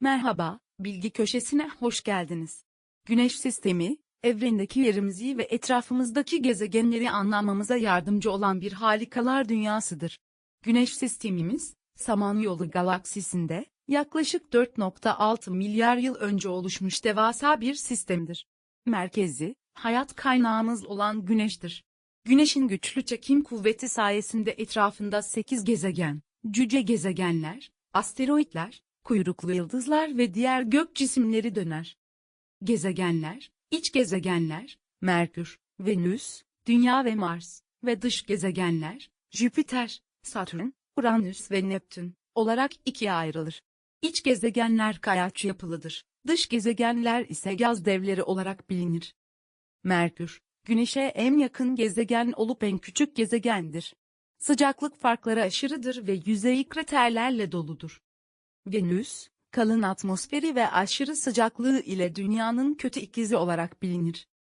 Merhaba, bilgi köşesine hoş geldiniz. Güneş sistemi, evrendeki yerimizi ve etrafımızdaki gezegenleri anlamamıza yardımcı olan bir harikalar dünyasıdır. Güneş sistemimiz, Samanyolu galaksisinde, yaklaşık 4.6 milyar yıl önce oluşmuş devasa bir sistemdir. Merkezi, hayat kaynağımız olan Güneş'tir. Güneşin güçlü çekim kuvveti sayesinde etrafında 8 gezegen, cüce gezegenler, asteroitler, kuyruklu yıldızlar ve diğer gök cisimleri döner. Gezegenler, iç gezegenler, Merkür, Venüs, Dünya ve Mars ve dış gezegenler, Jüpiter, Satürn, Uranüs ve Neptün olarak ikiye ayrılır. İç gezegenler kayaç yapılıdır. Dış gezegenler ise gaz devleri olarak bilinir. Merkür, Güneş'e en yakın gezegen olup en küçük gezegendir. Sıcaklık farkları aşırıdır ve yüzeyi kraterlerle doludur. Venüs, kalın atmosferi ve aşırı sıcaklığı ile dünyanın kötü ikizi olarak bilinir.